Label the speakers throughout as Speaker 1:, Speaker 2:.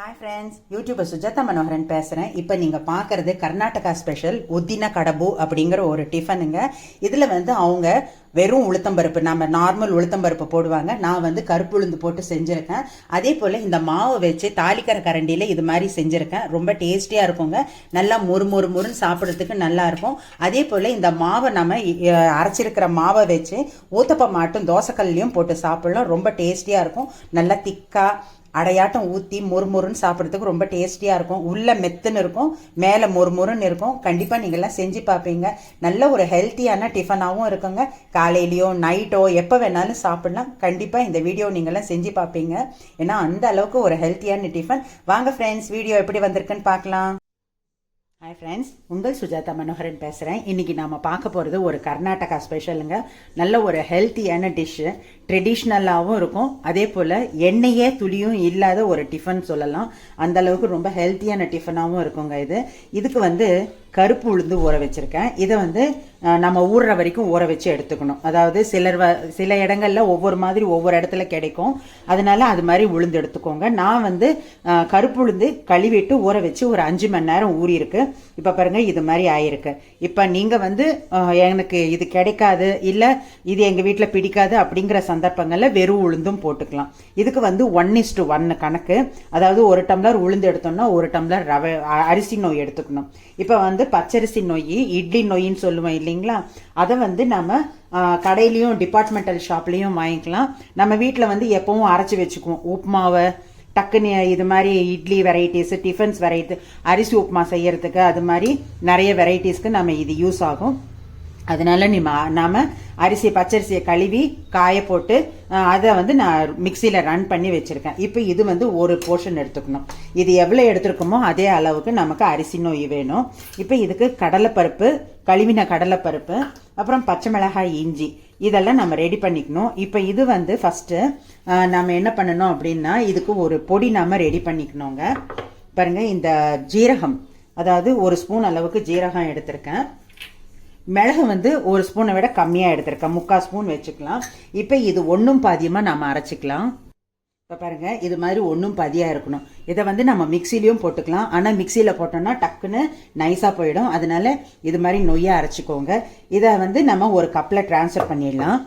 Speaker 1: Hi friends YouTuber Sujatha Manoharan பேசுகிறேன் இப்போ நீங்கள் பார்க்குறது கர்நாடகா ஸ்பெஷல் உத்தின கடபு அப்படிங்கிற ஒரு டிஃபனுங்க இதில் வந்து அவங்க வெறும் உளுத்தம்பருப்பு நம்ம நார்மல் உளுத்தம்பருப்பு போடுவாங்க. நான் வந்து கருப்பு உளுந்து போட்டு செஞ்சுருக்கேன். அதே போல் இந்த மாவை வச்சு தாளிக்கிற கரண்டியில் இது மாதிரி செஞ்சுருக்கேன். ரொம்ப டேஸ்டியாக இருக்குங்க. நல்லா மொறு மொறு மொறுன்னு சாப்பிட்றதுக்கு நல்லாயிருக்கும் அதே போல் இந்த மாவை நம்ம அரைச்சிருக்கிற மாவை வச்சு ஊத்தப்பம் மாட்டும் தோசைக்கல்லையும் போட்டு சாப்பிட்லாம். ரொம்ப டேஸ்டியாக இருக்கும். நல்லா திக்காக அடையாட்டம் ஊற்றி மொறுமொறுன்னு சாப்பிட்றதுக்கு ரொம்ப டேஸ்டியாக இருக்கும். உள்ளே மெத்துன்னு இருக்கும். மேலே மொறுமொறுன்னு இருக்கும். கண்டிப்பாக நீங்கள்லாம் செஞ்சு பார்ப்பீங்க நல்ல ஒரு ஹெல்த்தியான டிஃபனாகவும் இருக்குங்க. காலையிலையோ நைட்டோ எப்போ வேணாலும் சாப்பிட்லாம். கண்டிப்பாக இந்த வீடியோ நீங்கள்லாம் செஞ்சு பார்ப்பீங்க ஏன்னா அந்த அளவுக்கு ஒரு ஹெல்த்தியான டிஃபன். வாங்க ஃப்ரெண்ட்ஸ் வீடியோ எப்படி வந்திருக்குன்னு பார்க்கலாம் ஹாய் ஃப்ரெண்ட்ஸ் உங்கள் சுஜாதா மனோகரன் பேசுகிறேன் இன்றைக்கி நாம் பார்க்க போகிறது ஒரு கர்நாடகா ஸ்பெஷலுங்க நல்ல ஒரு ஹெல்த்தியான டிஷ்ஷு ட்ரெடிஷ்னலாகவும் இருக்கும். அதே போல் எண்ணெயே துளியும் இல்லாத ஒரு டிஃபன் சொல்லலாம். அந்த அளவுக்கு ரொம்ப ஹெல்த்தியான டிஃபனாகவும் இருக்குங்க இது. இதுக்கு வந்து கருப்பு உளுந்து ஊற வச்சுருக்கேன். இதை வந்து நம்ம ஊறுற வரைக்கும் ஊற வச்சு எடுத்துக்கணும். அதாவது சிலர் வ- சில இடங்களில் ஒவ்வொரு மாதிரி ஒவ்வொரு இடத்துல கிடைக்கும். அதனால அது மாதிரி உளுந்து எடுத்துக்கோங்க. நான் வந்து கருப்பு உளுந்து கழுவிட்டு ஊற வச்சு ஒரு அஞ்சு மணி நேரம் ஊறியிருக்கு. இப்போ பாருங்கள் இது மாதிரி ஆயிருக்கு. இப்போ நீங்கள் வந்து எனக்கு இது கிடைக்காது இல்லை இது எங்கள் வீட்டில் பிடிக்காது அப்படிங்கிற சந்தர்ப்பங்களில் வெறும் உளுந்தும் போட்டுக்கலாம். இதுக்கு வந்து ஒன் இஸ் டு ஒன் கணக்கு. அதாவது ஒரு டம்ளர் உளுந்து எடுத்தோம்னா ஒரு டம்ளர் ரவை அரிசி நோய் எடுத்துக்கணும். இப்போ வந்து பச்சரிசி நோய் இட்லி நோயின்னு சொல்லுவோம் இல்லைங்களா? அதை வந்து நம்ம கடையிலையும் டிபார்ட்மெண்டல் ஷாப்லேயும் வாங்கிக்கலாம். நம்ம வீட்டில் வந்து எப்பவும் அரைச்சி வச்சுக்குவோம். உப்புமாவை டக்குன்னு இது மாதிரி இட்லி வெரைட்டிஸ் டிஃபன்ஸ் வெரைட்டி அரிசி உப்புமா செய்யறதுக்கு அது மாதிரி நிறைய வெரைட்டிஸ்க்கு நம்ம இது யூஸ் ஆகும். அதனால நீ நாம அரிசி பச்சரிசியை கழுவி காய போட்டு அதை வந்து நான் மிக்சியில் ரன் பண்ணி வச்சுருக்கேன். இப்போ இது வந்து ஒரு போர்ஷன் எடுத்துக்கணும். இது எவ்வளோ எடுத்துருக்கோமோ அதே அளவுக்கு நமக்கு அரிசி நோய் வேணும். இப்போ இதுக்கு கடலைப்பருப்பு கழுவின கடலைப்பருப்பு அப்புறம் பச்சை மிளகாய் இஞ்சி இதெல்லாம் நம்ம ரெடி பண்ணிக்கணும். இப்போ இது வந்து ஃபஸ்ட்டு நம்ம என்ன பண்ணணும் அப்படின்னா இதுக்கு ஒரு பொடி நாம் ரெடி பண்ணிக்கணுங்க. பாருங்க இந்த ஜீரகம் அதாவது ஒரு ஸ்பூன் அளவுக்கு ஜீரகம் எடுத்திருக்கேன். மிளகு வந்து ஒரு ஸ்பூனை விட கம்மியாக எடுத்திருக்கேன். முக்கால் ஸ்பூன் வச்சுக்கலாம். இப்போ இது ஒன்றும் பாதியமாக நம்ம அரைச்சிக்கலாம். இப்போ பாருங்கள் இது மாதிரி ஒன்றும் பாதியாக இருக்கணும். இதை வந்து நம்ம மிக்சிலையும் போட்டுக்கலாம். ஆனால் மிக்சியில் போட்டோம்னா டக்குன்னு நைஸாக போயிடும். அதனால இது மாதிரி நொய்யாக அரைச்சிக்கோங்க. இதை வந்து நம்ம ஒரு கப்பில் ட்ரான்ஸ்ஃபர் பண்ணிடலாம்.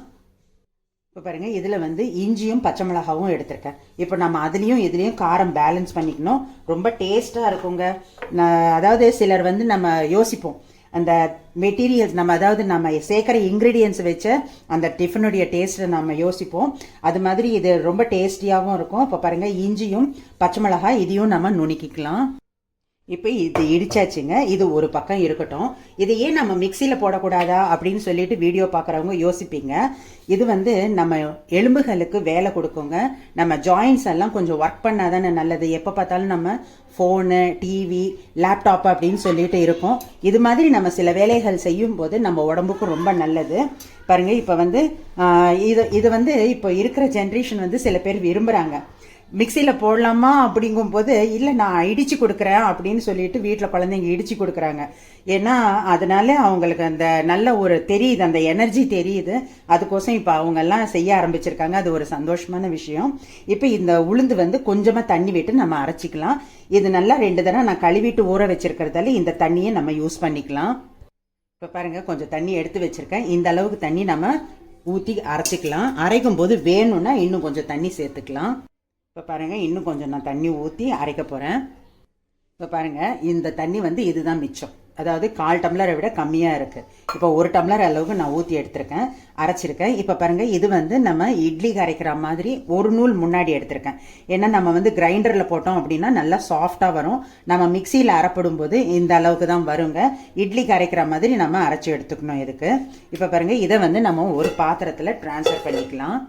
Speaker 1: இப்போ பாருங்கள் இதில் வந்து இஞ்சியும் பச்சை மிளகாவும் எடுத்திருக்கேன். இப்போ நம்ம அதுலேயும் இதுலேயும் காரம் பேலன்ஸ் பண்ணிக்கணும். ரொம்ப டேஸ்ட்டாக இருக்குங்க. அதாவது சிலர் வந்து நம்ம யோசிப்போம். அந்த மெட்டீரியல்ஸ் நம்ம அதாவது நம்ம சேர்க்குற இன்க்ரீடியன்ஸ் வச்சு அந்த டிஃபனுடைய டேஸ்ட்டை நம்ம யோசிப்போம். அது மாதிரி இது ரொம்ப டேஸ்டியாகவும் இருக்கும். இப்போ பாருங்கள் இஞ்சியும் பச்சை மிளகாய் இதையும் நம்ம நுணுக்கிக்கலாம். இப்போ இது இடிச்சாச்சுங்க. இது ஒரு பக்கம் இருக்கட்டும். இதை ஏன் நம்ம மிக்சியில் போடக்கூடாதா அப்படின்னு சொல்லிட்டு வீடியோ பார்க்குறவங்க யோசிப்பீங்க. இது வந்து நம்ம எலும்புகளுக்கு வேலை கொடுக்குங்க. நம்ம ஜாயின்ஸ் எல்லாம் கொஞ்சம் ஒர்க் பண்ணால் தானே நல்லது. எப்போ பார்த்தாலும் நம்ம ஃபோனு டிவி லேப்டாப் அப்படின்னு சொல்லிட்டு இருக்கோம். இது மாதிரி நம்ம சில வேலைகள் செய்யும் போது நம்ம உடம்புக்கு ரொம்ப நல்லது. பாருங்கள் இப்போ வந்து இது இது வந்து இப்போ இருக்கிற ஜென்ரேஷன் வந்து சில பேர் விரும்புகிறாங்க மிக்சியில் போடலாமா அப்படிங்கும்போது இல்லை நான் இடிச்சு கொடுக்குறேன் அப்படின்னு சொல்லிட்டு வீட்டில் குழந்தைங்க இடிச்சு கொடுக்குறாங்க. ஏன்னா அதனால அவங்களுக்கு அந்த நல்ல ஒரு தெரியுது அந்த எனர்ஜி தெரியுது. அதுக்கோசம் இப்போ அவங்கெல்லாம் செய்ய ஆரம்பிச்சிருக்காங்க. அது ஒரு சந்தோஷமான விஷயம். இப்போ இந்த உளுந்து வந்து கொஞ்சமாக தண்ணி விட்டு நம்ம அரைச்சிக்கலாம். இது நல்லா ரெண்டு தடவை நான் கழுவிட்டு ஊற வச்சிருக்கிறதால இந்த தண்ணியை நம்ம யூஸ் பண்ணிக்கலாம். இப்போ பாருங்கள் கொஞ்சம் தண்ணி எடுத்து வச்சுருக்கேன். இந்த அளவுக்கு தண்ணி நம்ம ஊற்றி அரைச்சிக்கலாம். அரைக்கும் போது வேணும்னா இன்னும் கொஞ்சம் தண்ணி சேர்த்துக்கலாம். இப்போ பாருங்கள் இன்னும் கொஞ்சம் நான் தண்ணி ஊற்றி அரைக்க போகிறேன் இப்போ பாருங்க இந்த தண்ணி வந்து இதுதான் மிச்சம். அதாவது கால் டம்ளரை விட கம்மியாக இருக்குது இப்போ ஒரு டம்ளர் அளவுக்கு நான் ஊற்றி எடுத்திருக்கேன் அரைச்சிருக்கேன். இப்போ பாருங்கள் இது வந்து நம்ம இட்லிக்கு அரைக்கிற மாதிரி ஒரு நூல் முன்னாடி எடுத்திருக்கேன். ஏன்னா நம்ம வந்து கிரைண்டரில் போட்டோம் அப்படின்னா நல்லா சாஃப்டாக வரும். நம்ம மிக்சியில் அரைப்படும் போது இந்த அளவுக்கு தான் வருங்க. இட்லிக்கு அரைக்கிற மாதிரி நம்ம அரைச்சி எடுத்துக்கணும் இதுக்கு. இப்போ பாருங்கள் இதை வந்து நம்ம ஒரு பாத்திரத்தில் ட்ரான்ஸ்ஃபர் பண்ணிக்கலாம்.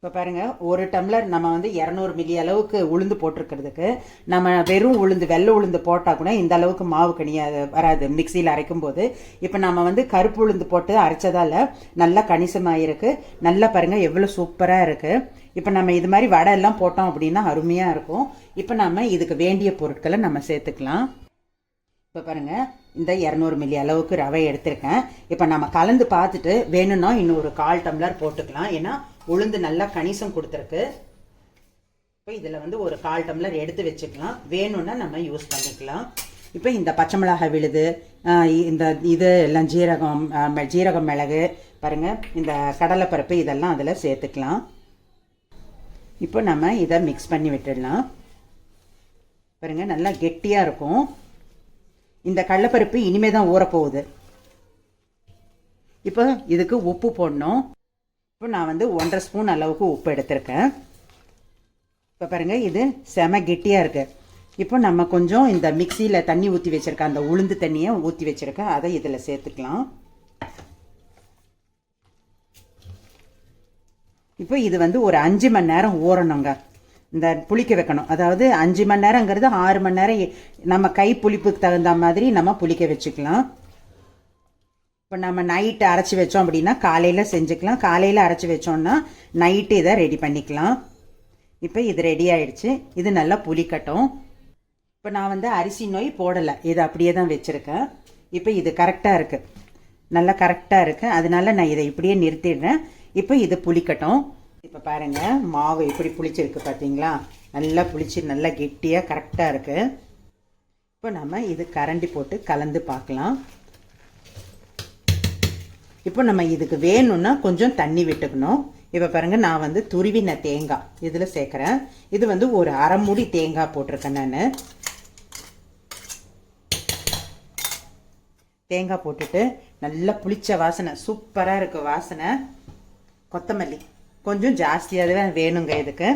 Speaker 1: இப்போ பாருங்கள் ஒரு டம்ளர் நம்ம வந்து இரநூறு மில்லி அளவுக்கு உளுந்து போட்டிருக்கிறதுக்கு நம்ம வெறும் உளுந்து வெள்ளை உளுந்து போட்டால் கூட இந்த அளவுக்கு மாவு கனியாது வராது. மிக்சியில் அரைக்கும் போது இப்போ நம்ம வந்து கருப்பு உளுந்து போட்டு அரைச்சதால் நல்லா கணிசமாக இருக்குது நல்லா பாருங்கள் எவ்வளோ சூப்பராக இருக்குது இப்போ நம்ம இது மாதிரி வடை எல்லாம் போட்டோம் அப்படின்னா அருமையாக இருக்கும். இப்போ நம்ம இதுக்கு வேண்டிய பொருட்களை நம்ம சேர்த்துக்கலாம். இப்போ பாருங்கள் இந்த இரநூறு மில்லி அளவுக்கு ரவை எடுத்திருக்கேன். இப்போ நம்ம கலந்து பார்த்துட்டு வேணும்னா இன்னும் ஒரு கால் டம்ளர் போட்டுக்கலாம். ஏன்னா உளுந்து நல்லா கணிசம் கொடுத்துருக்கு. இப்போ இதில் வந்து ஒரு கால் டம்ளர் எடுத்து வச்சுக்கலாம். வேணும்னா நம்ம யூஸ் பண்ணிக்கலாம். இப்போ இந்த பச்சை மிளகாய் விழுது இந்த இது எல்லாம் ஜீரகம் ஜீரகம் மிளகு பாருங்க இந்த கடலைப்பருப்பு இதெல்லாம் அதில் சேர்த்துக்கலாம். இப்போ நம்ம இதை மிக்ஸ் பண்ணி விட்டுடலாம். பாருங்க நல்லா கெட்டியாக இருக்கும். இந்த கடலைப்பருப்பு இனிமே தான் ஊறப்போகுது. இப்போ இதுக்கு உப்பு போடணும். இப்போ நான் வந்து ஒன்றரை ஸ்பூன் அளவுக்கு உப்பு எடுத்திருக்கேன். இப்போ பாருங்கள் இது செம கெட்டியாக இருக்குது இப்போ நம்ம கொஞ்சம் இந்த மிக்சியில் தண்ணி ஊற்றி வச்சுருக்கேன் அந்த உளுந்து தண்ணியை ஊற்றி வச்சுருக்கேன் அதை இதில் சேர்த்துக்கலாம். இப்போ இது வந்து ஒரு அஞ்சு மணி நேரம் ஊறணுங்க. இந்த புளிக்க வைக்கணும். அதாவது அஞ்சு மணி நேரங்கிறது ஆறு மணி நேரம் நம்ம கை புளிப்புக்கு தகுந்த மாதிரி நம்ம புளிக்க வச்சுக்கலாம். இப்போ நம்ம நைட்டு அரைச்சி வச்சோம் அப்படின்னா காலையில் செஞ்சுக்கலாம். காலையில் அரைச்சி வச்சோம்னா நைட்டு இதை ரெடி பண்ணிக்கலாம். இப்போ இது ரெடி ஆயிடுச்சு. இது நல்லா புளிக்கட்டும் இப்போ நான் வந்து அரிசி நோய் போடலை. இது அப்படியே தான் வச்சுருக்கேன். இப்போ இது கரெக்டாக இருக்குது நல்லா கரெக்டாக இருக்குது அதனால நான் இதை இப்படியே நிறுத்திடுறேன். இப்போ இது புளிக்கட்டும் இப்போ பாருங்கள் மாவு எப்படி புளிச்சிருக்கு பார்த்தீங்களா நல்லா புளிச்சு நல்லா கெட்டியாக கரெக்டாக இருக்குது இப்போ நம்ம இது கரண்டி போட்டு கலந்து பார்க்கலாம். இப்போ நம்ம இதுக்கு வேணும்னா கொஞ்சம் தண்ணி விட்டுக்கணும். இப்போ பாருங்க நான் வந்து துருவின தேங்காய் இதில் சேர்க்குறேன். இது வந்து ஒரு அரை மூடி தேங்காய் போட்டிருக்கேன் நான். தேங்காய் போட்டுட்டு நல்லா புளிச்ச வாசனை சூப்பராக இருக்கு வாசனை. கொத்தமல்லி கொஞ்சம் ஜாஸ்தியாகவே வேணுங்க இதுக்கு.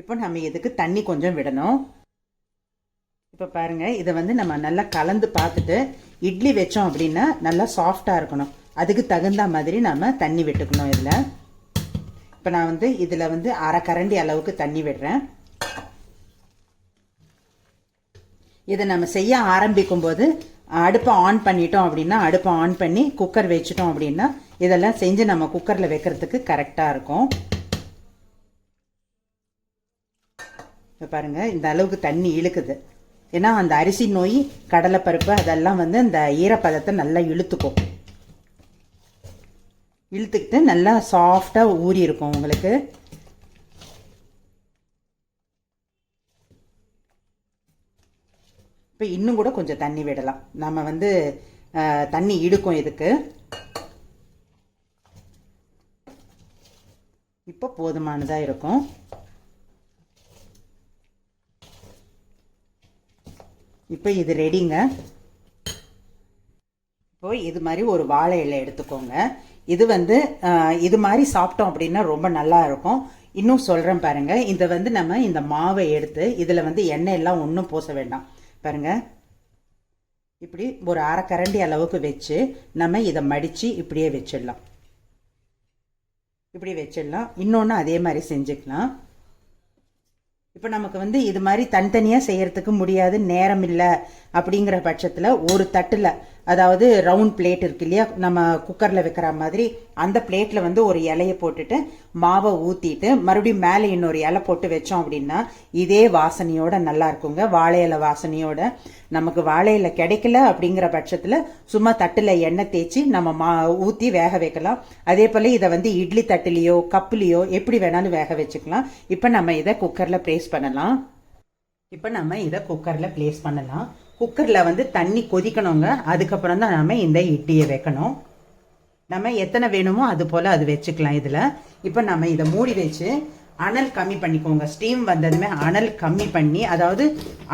Speaker 1: இப்போ நம்ம இதுக்கு தண்ணி கொஞ்சம் விடணும். இப்போ பாருங்க இதை வந்து நம்ம நல்லா கலந்து பார்த்துட்டு இட்லி வச்சோம் அப்படின்னா நல்லா சாஃப்டாக இருக்கணும். அதுக்கு தகுந்த மாதிரி நம்ம தண்ணி விட்டுக்கணும் இதில். இப்போ நான் வந்து இதில் வந்து அரை கரண்டி அளவுக்கு தண்ணி விடுறேன். இதை நம்ம செய்ய ஆரம்பிக்கும் போது அடுப்பை ஆன் பண்ணிட்டோம் அப்படின்னா அடுப்பை ஆன் பண்ணி குக்கர் வச்சிட்டோம் அப்படின்னா இதெல்லாம் செஞ்சு நம்ம குக்கரில் வைக்கிறதுக்கு கரெக்டாக இருக்கும். இப்போ பாருங்க இந்த அளவுக்கு தண்ணி இழுக்குது. ஏன்னா அந்த அரிசி நோய் கடலைப்பருப்பு அதெல்லாம் வந்து அந்த ஈரப்பதத்தை நல்லா இழுத்துக்கும். இழுத்துக்கிட்டு நல்லா சாஃப்டாக ஊறி இருக்கும் உங்களுக்கு. இப்போ இன்னும் கூட கொஞ்சம் தண்ணி விடலாம். நம்ம வந்து தண்ணி இழுக்கும் இதுக்கு. இப்போ போதுமானதாக இருக்கும். இப்போ இது ரெடிங்க இப்போ இது மாதிரி ஒரு வாழை இலை எடுத்துக்கோங்க. இது வந்து இது மாதிரி சாப்பிட்டோம் அப்படின்னா ரொம்ப நல்லா இருக்கும். இன்னும் சொல்கிறேன் பாருங்க. இதை வந்து நம்ம இந்த மாவை எடுத்து இதில் வந்து எண்ணெய் எல்லாம் ஒன்றும் பூச வேண்டாம். பாருங்க. இப்படி ஒரு அரை கரண்டி அளவுக்கு வச்சு நம்ம இதை மடித்து இப்படியே வச்சிடலாம். இப்படி வச்சிடலாம். இன்னொன்று அதே மாதிரி செஞ்சுக்கலாம். இப்போ நமக்கு வந்து இது மாதிரி தனித்தனியாக செய்கிறதுக்கு முடியாது நேரம் இல்லை அப்படிங்கிற பட்சத்தில் ஒரு தட்டில் அதாவது ரவுண்ட் பிளேட் இருக்கு இல்லையா? நம்ம குக்கரில் வைக்கிற மாதிரி அந்த பிளேட்டில் வந்து ஒரு இலையை போட்டுட்டு மாவை ஊற்றிட்டு மறுபடியும் மேலே இன்னொரு இலை போட்டு வச்சோம் அப்படின்னா இதே வாசனையோட நல்லா இருக்குங்க. வாழை இலை வாசனையோட. நமக்கு வாழை இலை கிடைக்கல அப்படிங்கிற பட்சத்தில் சும்மா தட்டில் எண்ணெய் தேய்ச்சி நம்ம மா ஊற்றி வேக வைக்கலாம். அதே போல் இதை வந்து இட்லி தட்டுலேயோ கப்புலேயோ எப்படி வேணாலும் வேக வச்சுக்கலாம். இப்போ நம்ம இதை குக்கரில் ப்ளேஸ் பண்ணலாம். இப்போ நம்ம இதை குக்கரில் ப்ளேஸ் பண்ணலாம். குக்கரில் வந்து தண்ணி கொதிக்கணுங்க. அதுக்கப்புறம் தான் நம்ம இந்த இட்டியை வைக்கணும். நம்ம எத்தனை வேணுமோ அது போல் அது வச்சுக்கலாம் இதில். இப்போ நம்ம இதை மூடி வச்சு அனல் கம்மி பண்ணிக்கோங்க. ஸ்டீம் வந்ததுமே அனல் கம்மி பண்ணி அதாவது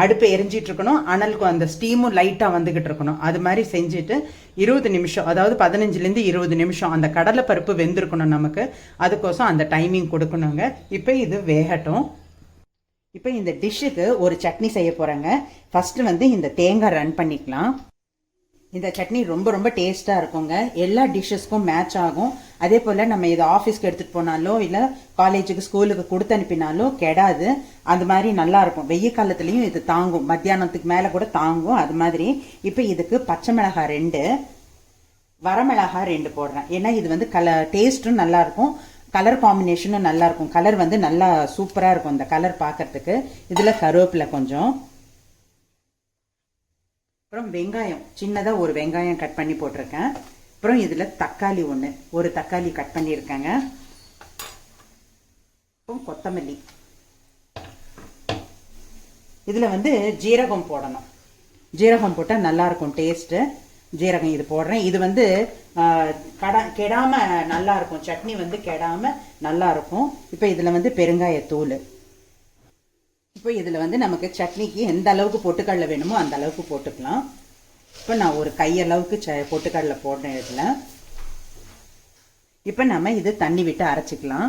Speaker 1: அடுப்பை எரிஞ்சிட்டு இருக்கணும் அனலுக்கு அந்த ஸ்டீமும் லைட்டாக வந்துக்கிட்டு இருக்கணும். அது மாதிரி செஞ்சுட்டு இருபது நிமிஷம் அதாவது பதினஞ்சுலேருந்து இருபது நிமிஷம் அந்த கடலைப்பருப்பு வெந்திருக்கணும் நமக்கு. அதுக்கோசம் அந்த டைமிங் கொடுக்கணுங்க. இப்போ இது வேகட்டும். இப்போ இந்த டிஷ்ஷுக்கு ஒரு சட்னி செய்ய போகிறேங்க ஃபஸ்ட்டு வந்து இந்த தேங்காய் ரன் பண்ணிக்கலாம். இந்த சட்னி ரொம்ப ரொம்ப டேஸ்ட்டாக இருக்குங்க. எல்லா டிஷ்ஷஸ்க்கும் மேட்ச் ஆகும். அதே போல் நம்ம இதை ஆஃபீஸ்க்கு எடுத்துகிட்டு போனாலோ இல்லை காலேஜுக்கு ஸ்கூலுக்கு கொடுத்து அனுப்பினாலோ கெடாது. அது மாதிரி நல்லாயிருக்கும் வெயில் வெய்ய காலத்துலேயும் இது தாங்கும். மத்தியானத்துக்கு மேலே கூட தாங்கும். அது மாதிரி. இப்போ இதுக்கு பச்சை மிளகாய் ரெண்டு வரமிளகாய் ரெண்டு போடுறேன். ஏன்னா இது வந்து கல டேஸ்ட்டும் நல்லாயிருக்கும் கலர் காம்பினேஷனும் நல்லா இருக்கும். கலர் வந்து நல்லா சூப்பராக இருக்கும் இந்த கலர் பார்க்கறதுக்கு இதில் கருவேப்பிலை கொஞ்சம். அப்புறம் வெங்காயம். சின்னதாக ஒரு வெங்காயம் கட் பண்ணி போட்டிருக்கேன். அப்புறம் இதில் தக்காளி ஒன்று ஒரு தக்காளி கட் பண்ணியிருக்கேங்க. அப்புறம் கொத்தமல்லி. இதில் வந்து ஜீரகம் போடணும். ஜீரகம் போட்டால் நல்லாயிருக்கும் டேஸ்ட்டு ஜீரகம் இது போடுறேன். இது வந்து கடா கெடாமல் நல்லா இருக்கும். சட்னி வந்து கெடாமல் நல்லா இருக்கும். இப்போ இதில் வந்து பெருங்காயத்தூள் இப்போ இதில் வந்து நமக்கு சட்னிக்கு எந்த அளவுக்கு பொட்டுக்கடலை வேணுமோ அந்த அளவுக்கு போட்டுக்கலாம். இப்போ நான் ஒரு கையளவுக்கு ச பொட்டுக்கடலை போடுறேன் இதில். இப்போ நம்ம இது தண்ணி விட்டு அரைச்சிக்கலாம்.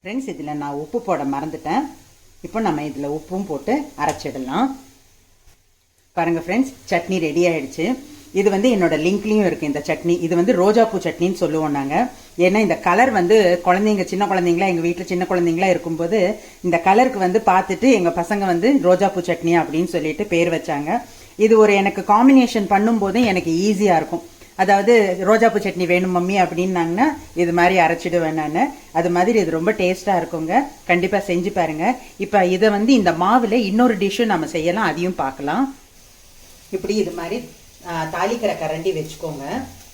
Speaker 1: ஃப்ரெண்ட்ஸ் இதில் நான் உப்பு போட மறந்துட்டேன். இப்போ நம்ம இதில் உப்பும் போட்டு அரைச்சிடலாம். பாருங்கள் ஃப்ரெண்ட்ஸ் சட்னி ரெடி ஆயிடுச்சு. இது வந்து என்னோட லிங்க்லேயும் இருக்குது இந்த சட்னி. இது வந்து ரோஜாப்பூ சட்னின்னு சொல்லுவோம் நாங்கள் ஏன்னா இந்த கலர் வந்து குழந்தைங்க சின்ன குழந்தைங்களா எங்கள் வீட்டில் சின்ன குழந்தைங்களா இருக்கும்போது இந்த கலருக்கு வந்து பார்த்துட்டு எங்கள் பசங்க வந்து ரோஜாப்பூ சட்னி அப்படின்னு சொல்லிட்டு பேர் வச்சாங்க. இது ஒரு எனக்கு காம்பினேஷன் பண்ணும்போதும் எனக்கு ஈஸியாக இருக்கும். அதாவது ரோஜாப்பூ சட்னி வேணும் மம்மி அப்படின்னாங்கன்னா இது மாதிரி அரைச்சிடுவேன் நான். அது மாதிரி இது ரொம்ப டேஸ்ட்டாக இருக்குங்க. கண்டிப்பாக செஞ்சு பாருங்க. இப்போ இதை வந்து இந்த மாவில் இன்னொரு டிஷ்ஷும் நம்ம செய்யலாம் அதையும் பார்க்கலாம். இப்படி இது மாதிரி தாளிக்கிற கரண்டி வச்சுக்கோங்க.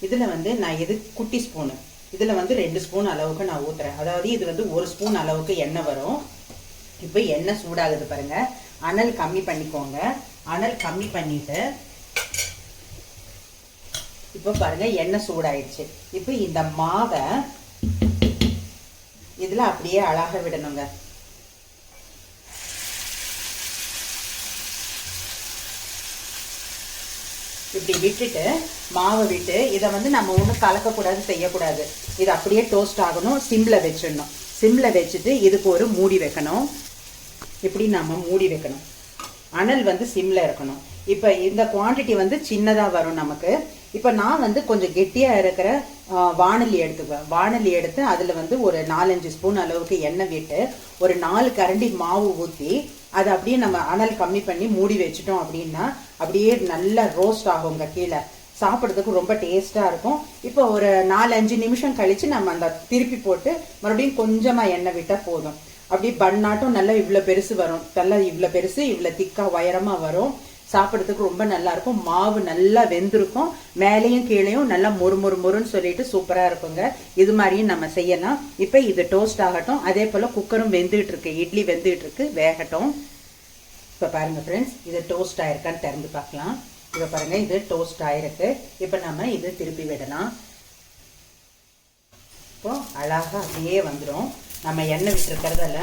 Speaker 1: இதில் வந்து நான் இது குட்டி ஸ்பூனு இதில் வந்து ரெண்டு ஸ்பூன் அளவுக்கு நான் ஊற்றுறேன் அதாவது இது வந்து ஒரு ஸ்பூன் அளவுக்கு எண்ணெய் வரும். இப்போ எண்ணெய் சூடாகுது பாருங்க. அனல் கம்மி பண்ணிக்கோங்க. அனல் கம்மி பண்ணிட்டு இப்போ பாருங்க எண்ணெய் சூடாயிடுச்சு. இப்போ இந்த மாவை இதில் அப்படியே அழகாக விடணுங்க. இப்படி விட்டுட்டு மாவை விட்டு இதை வந்து நம்ம ஒன்றும் கலக்கக்கூடாது செய்யக்கூடாது. இது அப்படியே டோஸ்ட் ஆகணும் சிம்மில் வச்சிடணும். சிம்மில் வச்சுட்டு இதுக்கு ஒரு மூடி வைக்கணும். இப்படி நம்ம மூடி வைக்கணும். அனல் வந்து சிம்மில் இருக்கணும். இப்போ இந்த குவாண்டிட்டி வந்து சின்னதாக வரும் நமக்கு. இப்போ நான் வந்து கொஞ்சம் கெட்டியாக இருக்கிற ஆ, வாணலி எடுத்துக்குவேன். வாணலி எடுத்து அதில் வந்து ஒரு நாலஞ்சு ஸ்பூன் அளவுக்கு எண்ணெய் விட்டு ஒரு நாலு கரண்டி மாவு ஊற்றி அதை அப்படியே நம்ம அனல் கம்மி பண்ணி மூடி வச்சுட்டோம் அப்படின்னா அப்படியே நல்லா ரோஸ்ட் ஆகுங்க கீழே. சாப்பிட்றதுக்கு ரொம்ப டேஸ்ட்டாக இருக்கும். இப்போ ஒரு நாலு அஞ்சு நிமிஷம் கழித்து நம்ம அந்த திருப்பி போட்டு மறுபடியும் கொஞ்சமாக எண்ணெய் விட்டால் போதும். அப்படியே பண்ணாட்டும் நல்லா இவ்வளோ பெருசு வரும். நல்லா இவ்வளோ பெருசு இவ்வளோ திக்காக உயரமாக வரும். சாப்பிட்றதுக்கு ரொம்ப நல்லா இருக்கும். மாவு நல்லா வெந்திருக்கும். மேலேயும் கீழேயும் நல்லா மொறு மொறு மொறுன்னு சொல்லிட்டு சூப்பராக இருக்குங்க. இது மாதிரியும் நம்ம செய்யலாம். இப்போ இது டோஸ்ட் ஆகட்டும். அதே போல் குக்கரும் வெந்துகிட்டு இருக்கு. இட்லி வெந்துகிட்டு இருக்கு. வேகட்டும். இப்போ பாருங்கள் ஃப்ரெண்ட்ஸ் இது டோஸ்ட் ஆயிருக்கான்னு திறந்து பார்க்கலாம். இப்போ பாருங்கள் இது டோஸ்ட் ஆயிருக்கு. இப்போ நம்ம இது திருப்பி விடலாம். இப்போ அழகா அப்படியே வந்துடும் நம்ம எண்ணெய் விட்டுருக்கிறதால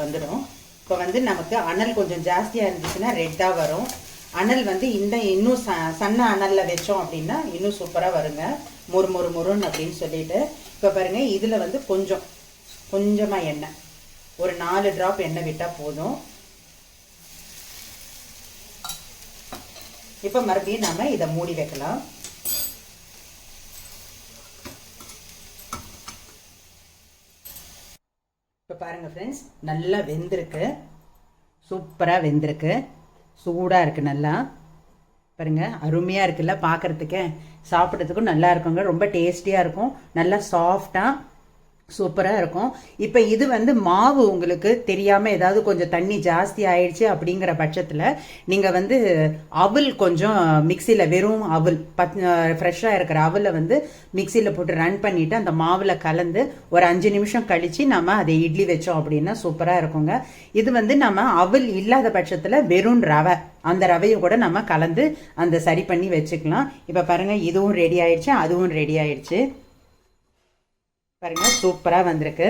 Speaker 1: வந்துடும் இப்போ வந்து நமக்கு அனல் கொஞ்சம் ஜாஸ்தியாக இருந்துச்சுன்னா ரெட்டாக வரும். அனல் வந்து இந்த இன்னும் ச சன்ன அனலில் வச்சோம் அப்படின்னா இன்னும் சூப்பராக வருங்க. மொறு மொறு மொறுன்னு அப்படின்னு சொல்லிட்டு. இப்போ பாருங்கள் இதில் வந்து கொஞ்சம் கொஞ்சமாக எண்ணெய். ஒரு நாலு ட்ராப் எண்ணெய் விட்டால் போதும். இப்போ மறுபடியும் நம்ம இதை மூடி வைக்கலாம். இப்போ பாருங்க ஃப்ரெண்ட்ஸ் நல்லா வெந்திருக்கு. சூப்பராக வெந்திருக்கு. சூடாக இருக்குது நல்லா. பாருங்க அருமையாக இருக்குல்ல பார்க்குறதுக்கு சாப்பிட்றதுக்கும் நல்லா இருக்குங்க. ரொம்ப டேஸ்டியாக இருக்கும். நல்லா சாஃப்டாக சூப்பராக இருக்கும். இப்போ இது வந்து மாவு உங்களுக்கு தெரியாமல் ஏதாவது கொஞ்சம் தண்ணி ஜாஸ்தி ஆயிடுச்சு அப்படிங்கிற பட்சத்தில் நீங்கள் வந்து அவல் கொஞ்சம் மிக்சியில் வெறும் அவல் பத் ஃப்ரெஷ்ஷாக இருக்கிற அவலை வந்து மிக்சியில் போட்டு ரன் பண்ணிவிட்டு அந்த மாவில் கலந்து ஒரு அஞ்சு நிமிஷம் கழித்து நம்ம அதை இட்லி வச்சோம் அப்படின்னா சூப்பராக இருக்குங்க. இது வந்து நம்ம அவல் இல்லாத பட்சத்தில் வெறும் ரவை அந்த ரவையை கூட நம்ம கலந்து அந்த சரி பண்ணி வச்சுக்கலாம். இப்போ பாருங்கள் இதுவும் ரெடி ஆயிடுச்சு அதுவும் ரெடி ஆயிடுச்சு. பாருங்கள் சூப்பராக வந்திருக்கு.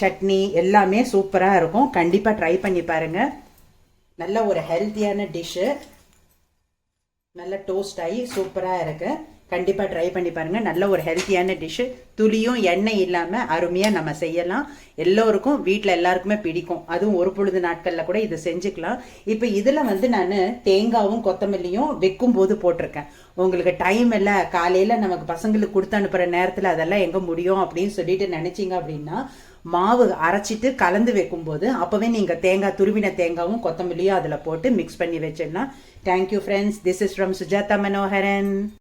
Speaker 1: சட்னி எல்லாமே சூப்பராக இருக்கும். கண்டிப்பாக ட்ரை பண்ணி பாருங்கள் நல்ல ஒரு ஹெல்த்தியான டிஷ்ஷு நல்ல டோஸ்ட் ஆகி சூப்பராக இருக்குது கண்டிப்பாக ட்ரை பண்ணி பாருங்கள் நல்ல ஒரு ஹெல்த்தியான டிஷ்ஷு துளியும் எண்ணெய் இல்லாமல் அருமையாக நம்ம செய்யலாம். எல்லோருக்கும் வீட்டில் எல்லாருக்குமே பிடிக்கும். அதுவும் ஒரு பொழுது நாட்களில் கூட இதை செஞ்சுக்கலாம். இப்போ இதில் வந்து நான் தேங்காவும் கொத்தமல்லியும் வைக்கும் போது போட்டிருக்கேன். உங்களுக்கு டைம் இல்லை காலையில் நமக்கு பசங்களுக்கு கொடுத்து அனுப்புகிற நேரத்தில் அதெல்லாம் எங்கே முடியும் அப்படின்னு சொல்லிட்டு நினச்சிங்க அப்படின்னா மாவு அரைச்சிட்டு கலந்து வைக்கும்போது அப்போவே நீங்கள் தேங்காய் துருவின தேங்காவும் கொத்தமல்லியும் அதில் போட்டு மிக்ஸ் பண்ணி வச்சிடலாம். Thank you friends this is from Sujatha Manoharan